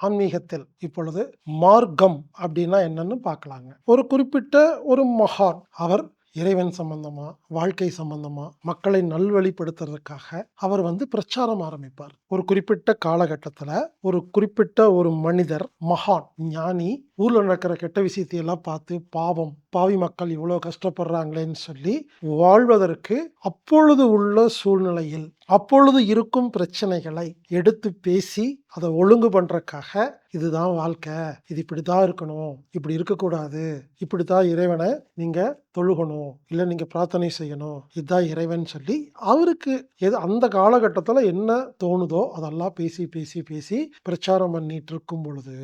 ஆன்மீகத்தில் இப்பொழுது மார்க்கம் அப்படின்னா என்னன்னு பார்க்கலாங்க. ஒரு குறிப்பிட்ட ஒரு மகான் அவர் இறைவன் சம்பந்தமா வாழ்க்கை சம்பந்தமா மக்களை நல்வழிப்படுத்துறதுக்காக அவர் வந்து பிரச்சாரம் ஆரம்பிப்பார். ஒரு குறிப்பிட்ட காலகட்டத்தில் ஒரு குறிப்பிட்ட ஒரு மனிதர் மகான் ஞானி ஊரில் நடக்கிற கெட்ட விஷயத்தையெல்லாம் பார்த்து பாவம் பாவி மக்கள் இவ்வளோ கஷ்டப்படுறாங்களேன்னு சொல்லி வாழ்வதற்கு அப்பொழுது உள்ள சூழ்நிலையில் அப்பொழுது இருக்கும் பிரச்சனைகளை எடுத்து பேசி அதை ஒழுங்கு பண்ணுறக்காக இதுதான் வாழ்க்கை. இது இப்படி தான் இருக்கணும். இப்படி இருக்கக்கூடாது. இப்படி தான் இறைவனை நீங்கள் தொழுகணும். இல்லை நீங்கள் பிரார்த்தனை செய்யணும். இதுதான் இறைவன் சொல்லி அவருக்கு எது அந்த காலகட்டத்தில் என்ன தோணுதோ அதெல்லாம் பேசி பேசி பேசி பிரச்சாரம் பண்ணிட்டு இருக்கும் பொழுது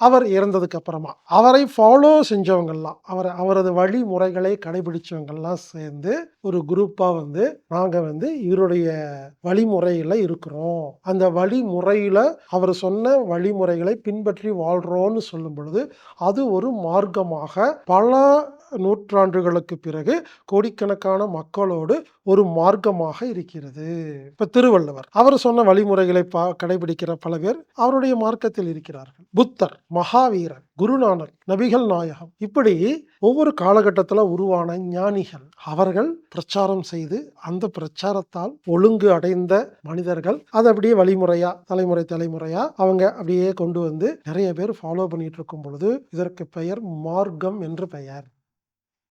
அவர் இறந்ததுக்கு அப்புறமா. அவரை ஃபாலோ செஞ்சவங்கள்லாம் அவர் அவரது வழிமுறைகளை கடைபிடிச்சவங்கள்லாம் சேர்ந்து ஒரு குரூப்பாக வந்து நாங்கள் வந்து இவருடைய வழிமுறையில் இருக்கிறோம். அந்த வழிமுறையில் அவர் சொன்ன வழிமுறைகளை பின்பற்றி வாழ்கிறோன்னு சொல்லும் பொழுது அது ஒரு மார்க்கமாக பல நூற்றாண்டுகளுக்கு பிறகு கோடிக்கணக்கான மக்களோடு ஒரு மார்க்கமாக இருக்கிறது. இப்ப திருவள்ளுவர் அவர் சொன்ன வழிமுறைகளை பா கடைபிடிக்கிற பல பேர் அவருடைய மார்க்கத்தில் இருக்கிறார்கள். புத்தர் மகாவீரர் குருநானக் நபிகள் நாயகம். இப்படி ஒவ்வொரு காலகட்டத்தில் உருவான ஞானிகள் அவர்கள் பிரச்சாரம் செய்து அந்த பிரச்சாரத்தால் ஒழுங்கு அடைந்த மனிதர்கள் அதை அப்படியே வழிமுறையா தலைமுறை தலைமுறையா அவங்க அப்படியே கொண்டு வந்து நிறைய பேர் ஃபாலோ பண்ணிட்டு இருக்கும் பொழுது இதற்கு பெயர் மார்க்கம் என்று பெயர்.